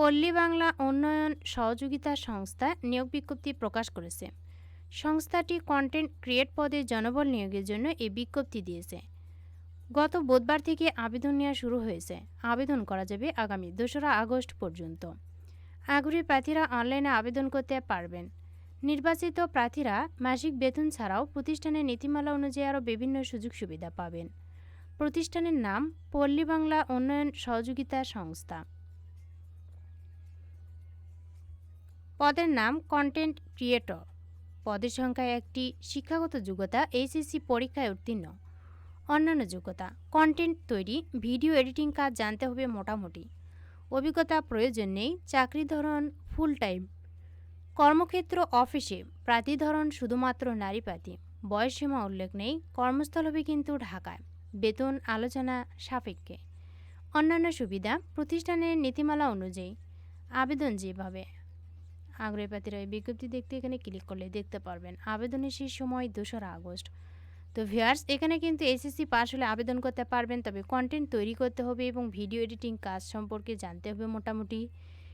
পল্লী বাংলা উন্নয়ন সহযোগিতা সংস্থা নিয়োগ বিজ্ঞপ্তি প্রকাশ করেছে। সংস্থাটি কন্টেন্ট ক্রিয়েট পদে জনবল নিয়োগের জন্য এই বিজ্ঞপ্তি দিয়েছে। গত বুধবার থেকে আবেদন নেওয়া শুরু হয়েছে। আবেদন করা যাবে আগামী দোসরা আগস্ট পর্যন্ত। আগ্রহী প্রার্থীরা অনলাইনে আবেদন করতে পারবেন। নির্বাচিত প্রার্থীরা মাসিক বেতন ছাড়াও প্রতিষ্ঠানের নীতিমালা অনুযায়ী আরও বিভিন্ন সুযোগ সুবিধা পাবেন। প্রতিষ্ঠানের নাম পল্লী বাংলা উন্নয়ন সহযোগিতা সংস্থা। পদের নাম কন্টেন্ট ক্রিয়েটর পদের সংখ্যা একটি শিক্ষাগত যোগ্যতা এইচএসসি পরীক্ষায় উত্তীর্ণ। অন্যান্য যোগ্যতা কন্টেন্ট তৈরি ভিডিও এডিটিং কাজ জানতে হবে মোটামুটি। অভিজ্ঞতা প্রয়োজন নেই, চাকরি ধরন ফুল টাইম কর্মক্ষেত্র অফিসে প্রার্থী ধরন শুধুমাত্র নারী প্রার্থী। বয়সসীমা উল্লেখ নেই, কর্মস্থল হবে কিন্তু ঢাকায়। বেতন আলোচনা সাপেক্ষে। অন্যান্য সুবিধা, প্রতিষ্ঠানের নীতিমালা অনুযায়ী। আবেদন যেভাবে আগ্রহী প্রার্থীরা এই বিজ্ঞপ্তি দেখতে এখানে ক্লিক করলে দেখতে পারবেন। আবেদনের শেষ সময় দোসরা আগস্ট। তো ভিউয়ার্স, এখানে কিন্তু এসএসসি পাস হলে আবেদন করতে পারবেন, তবে কন্টেন্ট তৈরি করতে হবে এবং ভিডিও এডিটিং কাজ সম্পর্কে জানতে হবে মোটামুটি।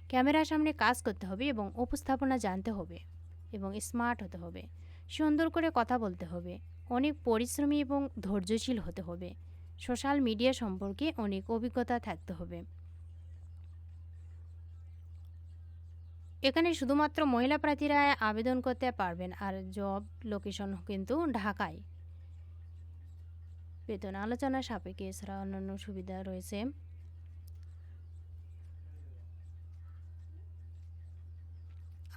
ক্যামেরার সামনে কাজ করতে হবে এবং উপস্থাপনা জানতে হবে এবং স্মার্ট হতে হবে। সুন্দর করে কথা বলতে হবে। অনেক পরিশ্রমী এবং ধৈর্যশীল হতে হবে। সোশ্যাল মিডিয়া সম্পর্কে অনেক অভিজ্ঞতা থাকতে হবে। এখানে শুধুমাত্র মহিলা প্রার্থীরা আবেদন করতে পারবেন, আর জব লোকেশন কিন্তু ঢাকায়। বেতন আলোচনা সাপেক্ষে, এছাড়া অন্যান্য সুবিধা রয়েছে।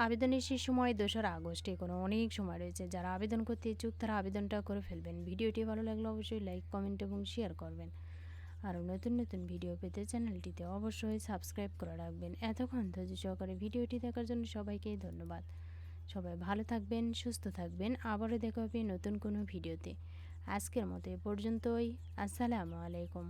আবেদনের শেষ সময় দোসরা আগস্টে কোনো অনেক সময় রয়েছে। যারা আবেদন করতে ইচ্ছুক, তারা আবেদনটা করে ফেলবেন। ভিডিওটি ভালো লাগলে অবশ্যই লাইক, কমেন্ট এবং শেয়ার করবেন। আরও নতুন নতুন ভিডিও পেতে চ্যানেলটিতে অবশ্যই সাবস্ক্রাইব করে রাখবেন। এতক্ষণ ধৈর্য সহকারে ভিডিওটি দেখার জন্য সবাইকেই ধন্যবাদ। সবাই ভালো থাকবেন, সুস্থ থাকবেন। আবারও দেখা হবে নতুন কোনো ভিডিওতে। আজকের মতো এ পর্যন্তই। আসসালামু আলাইকুম।